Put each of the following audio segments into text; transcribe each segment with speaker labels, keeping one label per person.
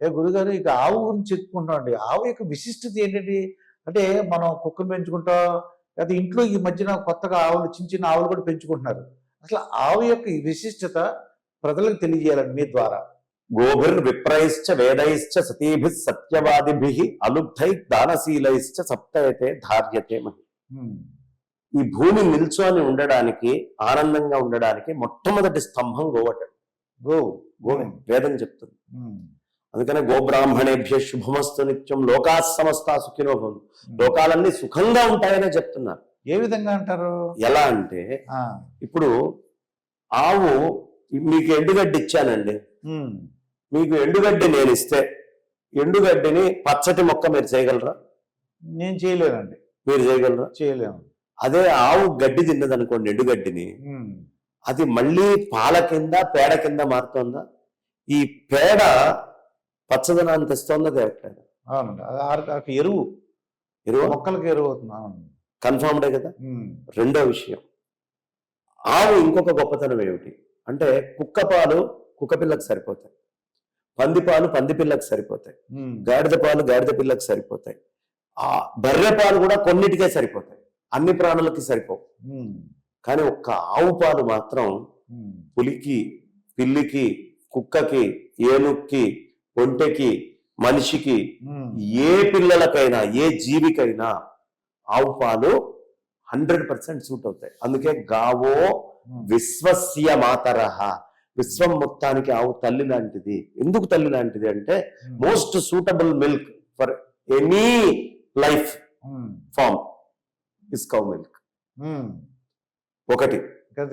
Speaker 1: ఏ గురుగారు ఇక ఆవు గురించి చెప్పుకుంటాం అండి. ఆవు యొక్క విశిష్టత ఏంటంటే అంటే మనం కుక్కను పెంచుకుంటాం లేదా ఇంట్లో ఈ మధ్యన కొత్తగా ఆవులు చిన్న చిన్న ఆవులు కూడా పెంచుకుంటున్నారు. అసలు ఆవు యొక్క విశిష్టత ప్రజలకు తెలియజేయాలండి మీ ద్వారా.
Speaker 2: గోభిర్ విప్రైశ్చ వేదైశ్చ సతీభి సత్యవాదిభి అలుబ్ధై దానశీలైశ్చ సప్తయతే ధార్యతే మహి. ఈ భూమి నిల్చొని ఉండడానికి ఆనందంగా ఉండడానికి మొట్టమొదటి స్తంభం గోవటం.
Speaker 1: గో
Speaker 2: గోవే వేదం చెప్తుంది. అందుకనే గోబ్రాహ్మణేభ్య శుభమస్తు నిత్యం లోకా సమస్త సుఖినో. లోకాలన్నీ సుఖంగా ఉంటాయనే చెప్తున్నారు.
Speaker 1: ఏ విధంగా అంటారు?
Speaker 2: ఎలా అంటే ఇప్పుడు ఆవు మీకు ఎండుగడ్డి ఇచ్చానండి. మీకు ఎండుగడ్డి నేను ఇస్తే ఎండుగడ్డిని పచ్చటి మొక్క మీరు చేయగలరా?
Speaker 1: నేను చేయలేనండి
Speaker 2: మీరు చేయగలరా?
Speaker 1: చేయలేము.
Speaker 2: అదే ఆవు గడ్డి తిన్నదనుకోండి ఎండుగడ్డిని.
Speaker 1: ఉమ్,
Speaker 2: అది మళ్ళీ పాల కింద పేడ కింద మారుతోందా? ఈ పేడ పచ్చదనాన్ని తెస్తోందా తేవట్లేదు
Speaker 1: అవునండి. ఎరువు.
Speaker 2: ఎరువు?
Speaker 1: మొక్కలకు ఎరువు అవుతుంది. అవును
Speaker 2: కన్ఫర్మ్డే కదా? రెండో విషయం. ఆవు ఇంకొక గొప్పతనం ఏమిటి? అంటే కుక్క పాలు కుక్క పిల్లకు సరిపోతాయి. పంది పాలు పంది పిల్లకు సరిపోతాయి. గాడిద పాలు గాడిద పిల్లకు సరిపోతాయి. ఆ బర్రె పాలు కూడా కొన్నిటికే సరిపోతాయి. అన్ని ప్రాణులకి సరిపోవు.
Speaker 1: ఉమ్,
Speaker 2: కానీ ఒక్క ఆవు పాలు మాత్రం పులికి పిల్లికి కుక్కకి ఏనుక్కి ఒంటెకి మనిషికి ఏ పిల్లలకైనా ఏ జీవికైనా ఆవు పాలు హండ్రెడ్ పర్సెంట్ సూట్ అవుతాయి. అందుకే గావో విశ్వస్య మాతరహ విశ్వం మొత్తానికి ఆవు తల్లి లాంటిది. ఎందుకు తల్లి లాంటిది అంటే most suitable milk for any life form is cow milk. ఒకటి.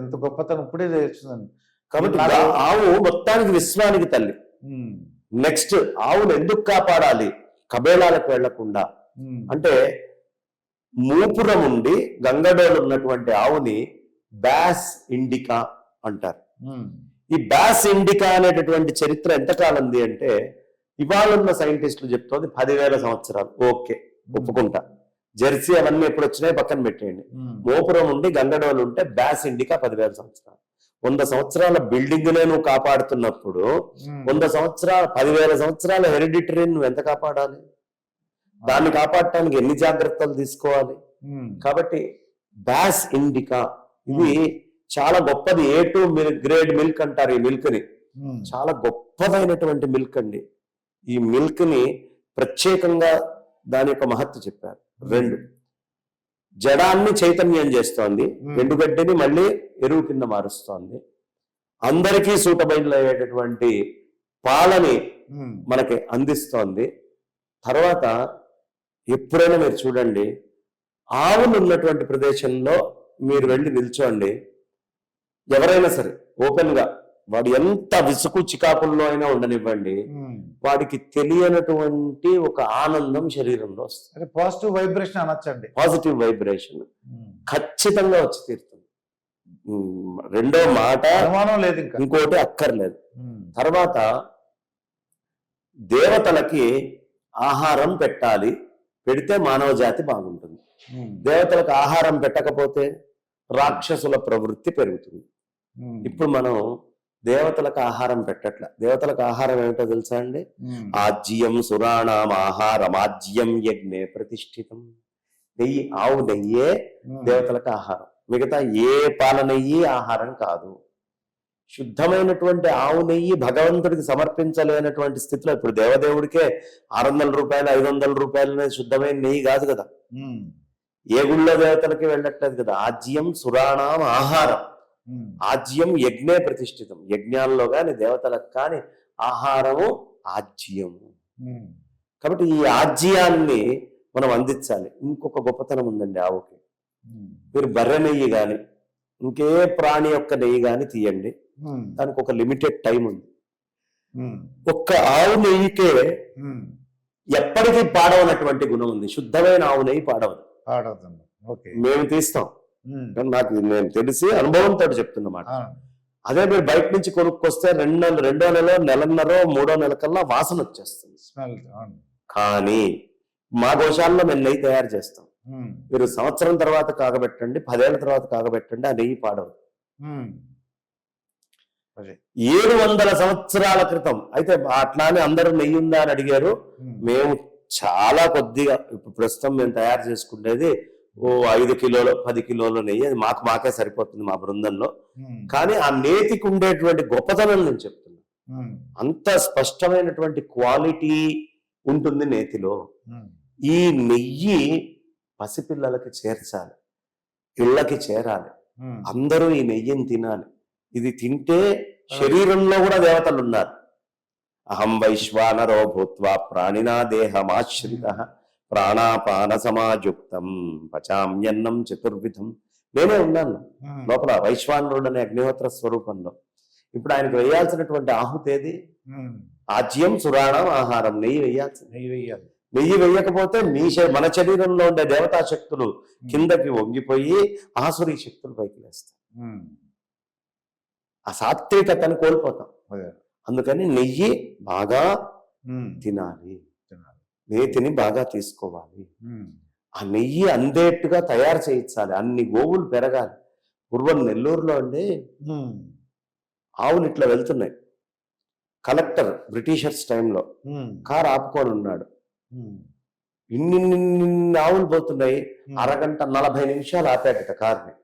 Speaker 1: ఎంత గొప్పతనం ఇప్పుడే తెలుస్తుందండి
Speaker 2: కాబట్టి ఆవు మొత్తానికి విశ్వానికి తల్లి. నెక్స్ట్ ఆవును ఎందుకు కాపాడాలి? కబేళాలకు
Speaker 1: వెళ్ళకుండా.
Speaker 2: అంటే మూపురం ఉండి గంగడోలు ఉన్నటువంటి ఆవుని బ్యాస్ ఇండికా అంటారు. ఈ బ్యాస్ ఇండికా అనేటటువంటి చరిత్ర ఎంతకాలంది అంటే ఇవాళ ఉన్న సైంటిస్టులు చెప్తోంది పదివేల సంవత్సరాలు. ఓకే ఒప్పుకుంటా. జెర్సీ అవన్నీ ఎప్పుడు వచ్చినాయి పక్కన పెట్టేయండి. మోపురం ఉండి గంగడోలు ఉంటే బ్యాస్ ఇండికా పదివేల సంవత్సరాలు. వంద సంవత్సరాల బిల్డింగ్లే నువ్వు కాపాడుతున్నప్పుడు వంద సంవత్సరాల పదివేల సంవత్సరాల హెరిడిటరీని నువ్వు ఎంత కాపాడాలి? దాన్ని కాపాడటానికి ఎన్ని జాగ్రత్తలు తీసుకోవాలి? కాబట్టి బ్యాస్ ఇండికా. ఇది చాలా గొప్పది. A two milk grade milk అంటారు ఈ
Speaker 1: మిల్క్ని
Speaker 2: చాలా గొప్పదైనటువంటి మిల్క్ అండి. ఈ మిల్క్ని ప్రత్యేకంగా దాని యొక్క మహత్వ చెప్పారు. రెండు. జడాన్ని చైతన్యం చేస్తోంది. ఎండుగడ్డిని మళ్ళీ ఎరువు కింద మారుస్తోంది. అందరికీ సూటబైల్ అయ్యేటటువంటి పాలని మనకి అందిస్తోంది. తర్వాత ఎప్పుడైనా మీరు చూడండి ఆవులు ఉన్నటువంటి ప్రదేశంలో మీరు వెళ్ళి నిల్చోండి. ఎవరైనా సరే ఓపెన్గా వాడు ఎంత విసుగు చికాకుల్లో అయినా ఉండనివ్వండి
Speaker 1: ఉమ్.
Speaker 2: వాడికి తెలియనటువంటి ఒక ఆనందం శరీరంలో వస్తుంది.
Speaker 1: పాజిటివ్ వైబ్రేషన్ అనొచ్చండి.
Speaker 2: పాజిటివ్ వైబ్రేషన్
Speaker 1: ఉమ్,
Speaker 2: ఖచ్చితంగా వచ్చి తీరుతుంది. ఉమ్, రెండో మాట
Speaker 1: లేదు ఇంకా.
Speaker 2: ఇంకోటి అక్కర్లేదు. తర్వాత దేవతలకి ఆహారం పెట్టాలి పెడితే మానవ జాతి బాగుంటుంది. దేవతలకు ఆహారం పెట్టకపోతే రాక్షసుల ప్రవృత్తి పెరుగుతుంది. ఇప్పుడు మనం దేవతలకు ఆహారం పెట్టట్ల. దేవతలకు ఆహారం ఏమిటో తెలుసా అండి? ఆజ్యం సురాణం ఆహారం ఆజ్యం యజ్ఞే ప్రతిష్ఠితం. నెయ్యి ఆవు నెయ్యే దేవతలకు ఆహారం. మిగతా ఏ పాల నెయ్యి ఆహారం కాదు. శుద్ధమైనటువంటి ఆవు నెయ్యి భగవంతుడికి సమర్పించలేనటువంటి స్థితిలో ఇప్పుడు దేవదేవుడికే ఆరు వందల రూపాయలు ఐదు వందల రూపాయలు శుద్ధమైన నెయ్యి కాదు కదా. ఏ గుళ్ళో దేవతలకి వెళ్ళట్లేదు కదా. ఆజ్యం సురాణం ఆహారం. ఆజ్యం యజ్ఞే ప్రతిష్ఠితం. యజ్ఞాల్లో కానీ దేవతలకు కానీ ఆహారము ఆజ్యము. కాబట్టి ఈ ఆజ్యాన్ని మనం అందించాలి. ఇంకొక గొప్పతనం ఉందండి ఆవుకి. మీరు బర్రె నెయ్యి కానీ ఇంకే ప్రాణి యొక్క నెయ్యి కానీ తీయండి. దానికి ఒక లిమిటెడ్ టైం ఉంది. ఒక్క ఆవు నెయ్యికే. ఎప్పటికీ పాడవనటువంటి గుణం ఉంది. శుద్ధమైన ఆవు నెయ్యి పాడవదు.
Speaker 1: పాడవుతుంది ఓకే.
Speaker 2: మేము తీస్తాం. నాకు నేను తెలిసి అనుభవంతో చెప్తున్నమాట అదే మీరు బయట నుంచి కొనుక్కొస్తే రెండు నెలలు రెండో నెల నెలన్నర మూడో నెల కల్లా వాసన వచ్చేస్తుంది. కానీ మా గోశాలలో మేము నెయ్యి తయారు చేస్తాం. మీరు సంవత్సరం తర్వాత కాగబెట్టండి పదేళ్ళ తర్వాత కాగబెట్టండి ఆ నెయ్యి
Speaker 1: అదే.
Speaker 2: ఏడు వందల సంవత్సరాల క్రితం అయితే అట్లానే అందరూ నెయ్యి ఉందా అని అడిగారు. మేము చాలా కొద్దిగా ఇప్పుడు ప్రస్తుతం మేము తయారు చేసుకునేది ఓ ఐదు కిలోలు పది కిలోలు నెయ్యి అది మాకు మాకే సరిపోతుంది మా బృందంలో. కానీ ఆ నేతికి ఉండేటువంటి గొప్పతనం నేను చెప్తున్నా. అంత స్పష్టమైనటువంటి క్వాలిటీ ఉంటుంది నేతిలో. ఈ నెయ్యి పసిపిల్లలకి చేర్చాలి. ఇళ్ళకి చేరాలి. అందరూ ఈ నెయ్యిని తినాలి. ఇది తింటే శరీరంలో కూడా దేవతలు ఉన్నారు. అహం వైశ్వానరో భూత్వా ప్రాణినా దేహమాశ్రిత. ప్రాణాపాన సమాయుక్తం పచామ్యన్నం చతుర్విధం. నేనే ఉన్నాను. లోపల వైశ్వానరుడు అనే అగ్నిహోత్ర స్వరూపంలో. ఇప్పుడు ఆయనకు వేయాల్సినటువంటి ఆహుతి ఏది? ఆజ్యం సురాణం ఆహారం నెయ్యి వేయాల్సింది
Speaker 1: నెయ్యి వేయాలి.
Speaker 2: నెయ్యి వేయకపోతే మీ మన శరీరంలో ఉండే దేవతా శక్తులు కిందకి వంగిపోయి ఆసురీ శక్తులు పైకి లేస్తాయి.
Speaker 1: ఉమ్,
Speaker 2: ఆ సాత్వికతను కోల్పోతాం.
Speaker 1: అదే.
Speaker 2: అందుకని నెయ్యి బాగా తినాలి. నేతిని బాగా తీసుకోవాలి.
Speaker 1: ఉమ్,
Speaker 2: ఆ నెయ్యి అందేట్టుగా తయారు చేయించాలి. అన్ని గోవులు పెరగాలి. పూర్వం నెల్లూరులో అండి
Speaker 1: ఉమ్,
Speaker 2: ఆవులు ఇట్లా వెళ్తున్నాయి. కలెక్టర్ బ్రిటిషర్స్ టైంలో కారు ఆపుకొని ఉన్నాడు. ఇన్ని ఆవులు పోతున్నాయి. అరగంట నలభై నిమిషాలు ఆపాడట కార్ని.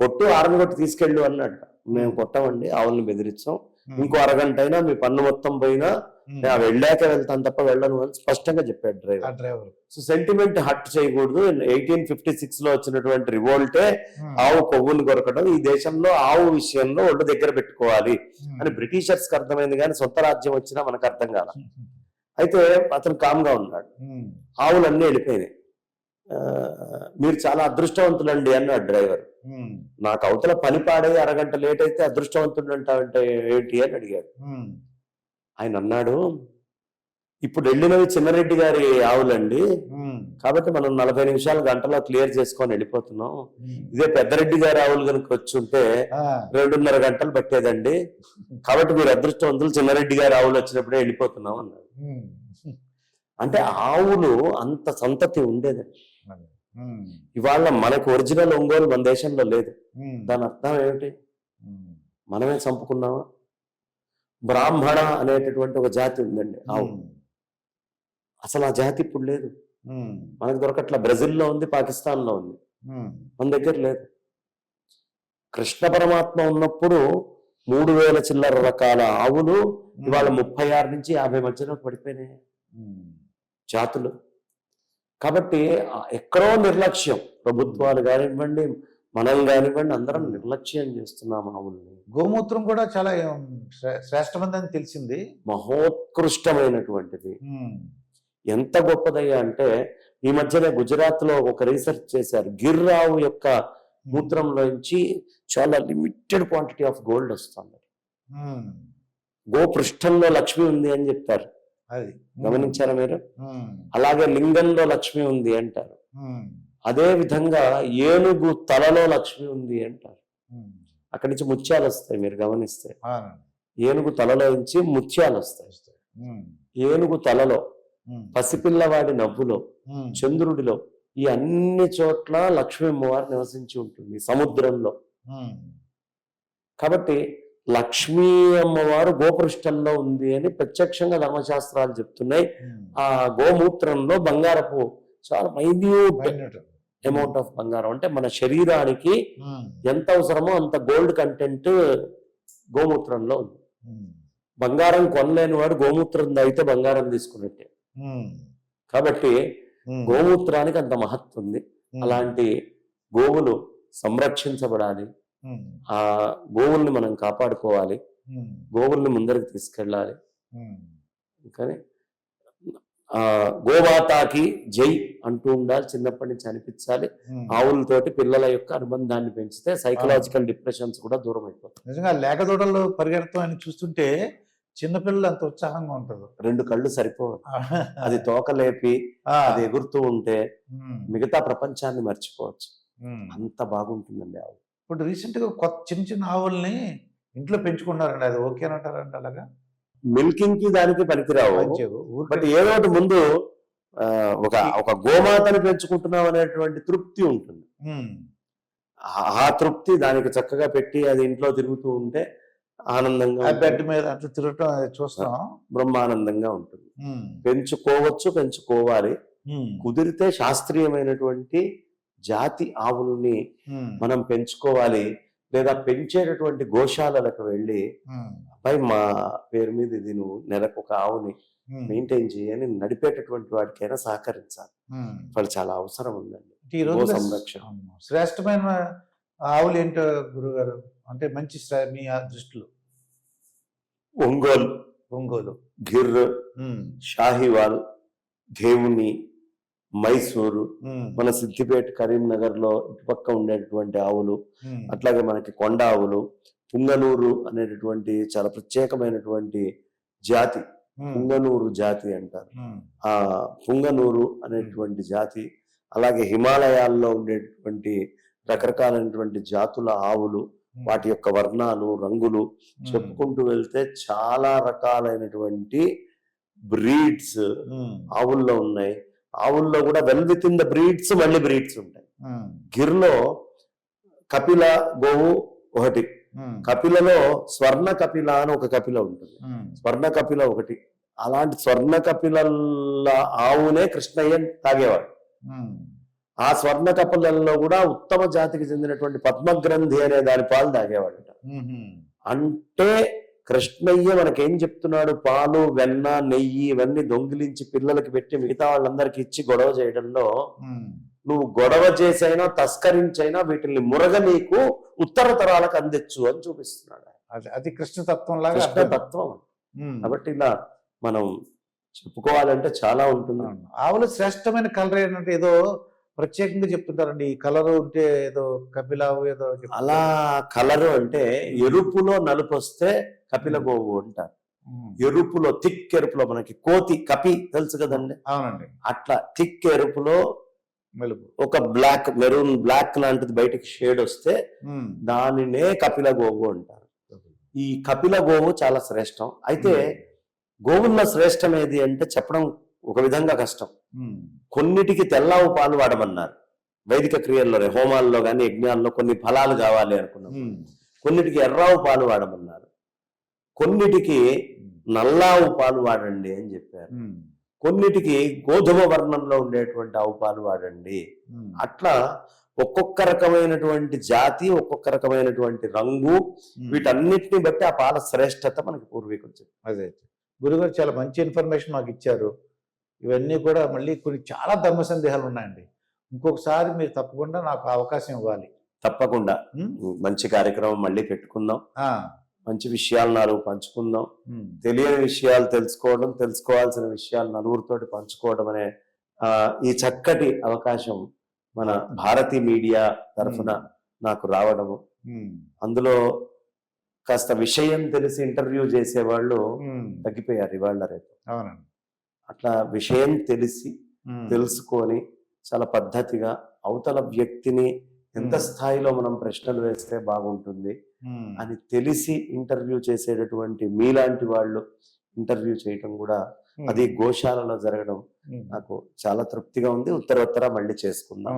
Speaker 2: కొట్టు ఆరని కొట్టి తీసుకెళ్ళు అన్నాడు మేము కొట్టమండి ఆవుల్ని బెదిరించాం ఇంకో అరగంట అయినా మీ పన్ను మొత్తం పోయినా
Speaker 1: ఉమ్,
Speaker 2: నేను వెళ్ళాక వెళ్తాను తప్ప వెళ్ళను అని స్పష్టంగా చెప్పాడు driver.
Speaker 1: Driver.
Speaker 2: So sentiment hurt చేయకూడదు. ఎయిటీన్ ఫిఫ్టీ సిక్స్లో వచ్చినటువంటి రివోల్టే
Speaker 1: ఉమ్,
Speaker 2: ఆవు కొవ్వును కొరకడం ఈ దేశంలో ఆవు విషయంలో ఒళ్ళు దగ్గర పెట్టుకోవాలి అని బ్రిటిషర్స్కి అర్థమైంది కానీ సొంత రాజ్యం వచ్చినా మనకు అర్థం కాల. అయితే అతను కామ్గా ఉన్నాడు. ఆవులన్నీ వెళ్ళిపోయినాయి. మీరు చాలా అదృష్టవంతులండి అన్నాడు డ్రైవర్. నాకు అవతల పని పాడే అరగంట లేట్ అయితే అదృష్టవంతుడు అంటావంటే ఏంటి అని అడిగాడు. ఆయన అన్నాడు ఇప్పుడు వెళ్ళినవి చిన్నరెడ్డి గారి ఆవులండి. కాబట్టి మనం నలభై నిమిషాలు గంటలో క్లియర్ చేసుకొని వెళ్ళిపోతున్నాం. ఇదే పెద్దరెడ్డి గారి ఆవులు కనుక వచ్చి ఉంటే రెండున్నర గంటలు పట్టేదండి. కాబట్టి మీరు అదృష్టవంతులు చిన్నరెడ్డి గారి ఆవులు వచ్చినప్పుడే వెళ్ళిపోతున్నాం అన్నాడు. అంటే ఆవులు అంత సంతతి ఉండేదండి. ఇవాళ మనకు ఒరిజినల్ ఒంగోలు మన దేశంలో లేదు.
Speaker 1: ఉమ్,
Speaker 2: దాని అర్థం ఏమిటి?
Speaker 1: ఉమ్,
Speaker 2: మనమే చంపుకున్నామా? బ్రాహ్మణ అనేటటువంటి ఒక జాతి ఉందండి. ఆవు. అసలు ఆ జాతి ఇప్పుడు లేదు. మనకు దొరకట్ల. బ్రెజిల్లో ఉంది పాకిస్తాన్లో ఉంది. మన దగ్గర లేదు. కృష్ణ పరమాత్మ ఉన్నప్పుడు మూడు వేల చిల్లర రకాల ఆవులు ఇవాళ ముప్పై ఆరు నుంచి యాభై మధ్యలో పడిపోయినాయి. జాతులు. కాబట్టి ఎక్కడో నిర్లక్ష్యం. ప్రభుత్వాలు కానివ్వండి మనం కానివ్వండి అందరం నిర్లక్ష్యం చేస్తున్నాం ఆవుల్ని.
Speaker 1: గోమూత్రం కూడా చాలా శ్రేష్టమైనదని తెలిసింది.
Speaker 2: మహోత్కృష్టమైనటువంటిది. ఎంత గొప్పదయ్యా అంటే ఈ మధ్యనే గుజరాత్లో ఒక రీసెర్చ్ చేశారు. గిర్రావు యొక్క మూత్రంలోంచి చాలా లిమిటెడ్ క్వాంటిటీ ఆఫ్ గోల్డ్ వస్తుంది.
Speaker 1: ఉమ్,
Speaker 2: గోపృష్ఠంలో లక్ష్మి ఉంది అని చెప్తారు.
Speaker 1: అది.
Speaker 2: గమనించారా మీరు? అలాగే లింగంలో లక్ష్మి ఉంది అంటారు. అదే విధంగా ఏనుగు తలలో లక్ష్మి ఉంది అంటారు. అక్కడి నుంచి ముత్యాలు వస్తాయి మీరు గమనిస్తే. ఏనుగు తలలో నుంచి ముత్యాలు వస్తాయి. ఏనుగు తలలో పసిపిల్లవాడి నవ్వులో చంద్రుడిలో ఈ అన్ని చోట్ల లక్ష్మీ అమ్మవారు నివసించి ఉంటుంది సముద్రంలో. కాబట్టి లక్ష్మీ అమ్మవారు గోపృష్టంలో ఉంది అని ప్రత్యక్షంగా ధర్మశాస్త్రాలు చెప్తున్నాయి.
Speaker 1: ఉమ్,
Speaker 2: ఆ గోమూత్రంలో బంగారపు చాలా మైన్యూట్. అమౌంట్ ఆఫ్ బంగారం. అంటే మన శరీరానికి
Speaker 1: ఉమ్,
Speaker 2: ఎంత అవసరమో అంత గోల్డ్ కంటెంట్ గోమూత్రంలో ఉంది.
Speaker 1: ఉమ్,
Speaker 2: బంగారం కొనలేని వాడు గోమూత్రం తాగితే బంగారం తీసుకున్నట్టే. కాబట్టి గోమూత్రానికి అంత మహత్వం ఉంది. అలాంటి గోవులు సంరక్షించబడాలి. ఆ గోవుల్ని మనం కాపాడుకోవాలి. గోవుల్ని ముందరికి తీసుకెళ్ళాలి. కానీ ఆ గోమాతాకి జై అంటూ ఉండాలి. చిన్నప్పటి నుంచి అనిపించాలి. ఆవులతోటి పిల్లల యొక్క అనుబంధాన్ని పెంచితే సైకలాజికల్ డిప్రెషన్స్ కూడా దూరం అయిపోతాయి.
Speaker 1: నిజంగా లేకదోడలు పరిగెడతాం అని చూస్తుంటే చిన్నపిల్లలు అంత ఉత్సాహంగా ఉంటారు.
Speaker 2: రెండు కళ్ళు సరిపోవు. అది తోకలేపి అది ఎగురుతూ ఉంటే మిగతా ప్రపంచాన్ని మర్చిపోవచ్చు. అంత బాగుంటుందండి ఆవు.
Speaker 1: ఇప్పుడు రీసెంట్గా కొత్త చిన్న చిన్న ఆవుల్ని ఇంట్లో పెంచుకున్నారండి. అది ఓకేనంటారండి అలాగా?
Speaker 2: మిల్కింగ్కి దానికి పనికిరావు. బట్ ఏదో ఒకటి ముందు ఒక ఒక గోమాతని పెంచుకుంటున్నాం అనేటువంటి తృప్తి ఉంటుంది. ఆ- తృప్తి దానికి చక్కగా పెట్టి అది ఇంట్లో తిరుగుతూ ఉంటే ఆనందంగా.
Speaker 1: బెడ్ మీద అట్లా తిరగటం చూస్తాం.
Speaker 2: బ్రహ్మానందంగా ఉంటుంది. పెంచుకోవచ్చు పెంచుకోవాలి. కుదిరితే శాస్త్రీయమైనటువంటి జాతి ఆవులని మనం పెంచుకోవాలి లేదా పెంచేటటువంటి గోశాలలకు వెళ్ళి అబ్బాయి మా పేరు మీద ఇది నువ్వు నెలకు ఒక ఆవుని మెయింటైన్ చేయని నడిపేటటువంటి వాడికైనా సహకరించాలి. వాళ్ళు చాలా అవసరం ఉందండి. సంరక్షణ.
Speaker 1: శ్రేష్టమైన ఆవులు ఏంటో గురుగారు? అంటే మంచి మీ ఆ దృష్టిలో?
Speaker 2: ఒంగోలు.
Speaker 1: ఒంగోలు.
Speaker 2: గిర్ షాహివాల్. దేవుని మైసూరు మన సిద్దిపేట కరీంనగర్లో ఇటుపక్క ఉండేటటువంటి ఆవులు అట్లాగే మనకి కొండ ఆవులు పుంగనూరు అనేటటువంటి చాలా ప్రత్యేకమైనటువంటి జాతి పుంగనూరు జాతి అంటారు. ఆ పుంగనూరు అనేటువంటి జాతి అలాగే హిమాలయాల్లో ఉండేటువంటి రకరకాలైనటువంటి జాతుల ఆవులు వాటి యొక్క వర్ణాలు రంగులు చెప్పుకుంటూ వెళ్తే చాలా రకాలైనటువంటి బ్రీడ్స్ ఆవుల్లో ఉన్నాయి. ఆవుల్లో కూడా well with in the breeds మళ్ళీ బ్రీడ్స్ ఉంటాయి. గిర్లో కపిల గోవు ఒకటి. కపిలలో స్వర్ణ కపిల అని ఒక కపిల ఉంటుంది. స్వర్ణ కపిల ఒకటి. అలాంటి స్వర్ణ కపిలల ఆవునే కృష్ణయ్య తాగేవాడు. ఆ స్వర్ణ కపిలల్లో కూడా ఉత్తమ జాతికి చెందినటువంటి పద్మగ్రంథి అనే దాని పాలు తాగేవాడట
Speaker 1: ఉమ్,
Speaker 2: అంటే కృష్ణయ్య మనకేం చెప్తున్నాడు పాలు వెన్న నెయ్యి ఇవన్నీ దొంగిలించి పిల్లలకి పెట్టి మిగతా వాళ్ళందరికి ఇచ్చి గొడవ చేయడంలో నువ్వు గొడవ చేసైనా తస్కరించైనా వీటిని మురగ నీకు ఉత్తర తరాలకు అందించు అని చూపిస్తున్నాడు.
Speaker 1: అది కృష్ణతత్వం లాగా
Speaker 2: కృష్ణ
Speaker 1: అర్థం.
Speaker 2: తత్వం
Speaker 1: ఉమ్,
Speaker 2: కాబట్టి ఇలా మనం చెప్పుకోవాలంటే చాలా ఉంటుంది.
Speaker 1: ఆవులు శ్రేష్టమైన కలర్ ఏంటంటే ఏదో ప్రత్యేకంగా చెప్తుంటారండి. ఈ కలర్ ఉంటే ఏదో కపిలావు ఏదో.
Speaker 2: అలా కలరు అంటే ఎరుపులో నలుపు వస్తే కపిల గోవు అంటారు. ఎరుపులో థిక్ ఎరుపులో మనకి కోతి కపి తెలుసు కదండి?
Speaker 1: అవునండి.
Speaker 2: అట్లా థిక్ ఎరుపులో
Speaker 1: మెలుపు.
Speaker 2: ఒక బ్లాక్ మెరూన్ బ్లాక్ లాంటిది బయటికి షేడ్ వస్తే దానినే కపిల గోవు అంటారు. ఈ కపిల గోవు చాలా శ్రేష్టం. అయితే గోవుల్లో శ్రేష్టం ఏది అంటే చెప్పడం ఒక విధంగా కష్టం. కొన్నిటికి తెల్లావు పాలు వాడమన్నారు. వైదిక క్రియల్లోనే హోమాల్లో కానీ యజ్ఞాల్లో కొన్ని ఫలాలు కావాలి అనుకున్నాం. కొన్నిటికి ఎర్రావు పాలు వాడమన్నారు. కొన్నిటికి నల్లావు పాలు వాడండి అని చెప్పారు. కొన్నిటికి గోధుమ వర్ణంలో ఉండేటువంటి ఆవు పాలు వాడండి. అట్లా ఒక్కొక్క రకమైనటువంటి జాతి ఒక్కొక్క రకమైనటువంటి రంగు. వీటన్నిటిని బట్టి ఆ పాల శ్రేష్టత మనకి పూర్వీకులు చెప్పారు.
Speaker 1: అదే. గురుగారు చాలా మంచి ఇన్ఫర్మేషన్ మాకు ఇచ్చారు. ఇవన్నీ కూడా మళ్ళీ కొన్ని చాలా ధర్మ సందేహాలు ఉన్నాయండి. ఇంకొకసారి మీరు తప్పకుండా నాకు అవకాశం ఇవ్వాలి.
Speaker 2: తప్పకుండా? మంచి కార్యక్రమం మళ్ళీ పెట్టుకుందాం. మంచి విషయాలు నాలుగు పంచుకుందాం. తెలియని విషయాలు తెలుసుకోవడం తెలుసుకోవాల్సిన విషయాలు నలుగురితోటి పంచుకోవడం అనే ఈ చక్కటి అవకాశం మన భారతీ మీడియా తరఫున నాకు రావడము. అందులో కాస్త విషయం తెలిసి ఇంటర్వ్యూ చేసేవాళ్ళు తగ్గిపోయారు ఇవాళ రేపు.
Speaker 1: అవునండి.
Speaker 2: అట్లా విషయం తెలిసి తెలుసుకొని చాలా పద్ధతిగా అవతల వ్యక్తిని ఎంత. స్థాయిలో మనం ప్రశ్నలు వేస్తే బాగుంటుంది అని తెలిసి ఇంటర్వ్యూ చేసేటటువంటి మీలాంటి వాళ్ళు ఇంటర్వ్యూ చేయటం కూడా అది గోశాలలో జరగడం నాకు చాలా తృప్తిగా ఉంది. ఉత్తరోత్తర మళ్ళీ చేసుకుందాం.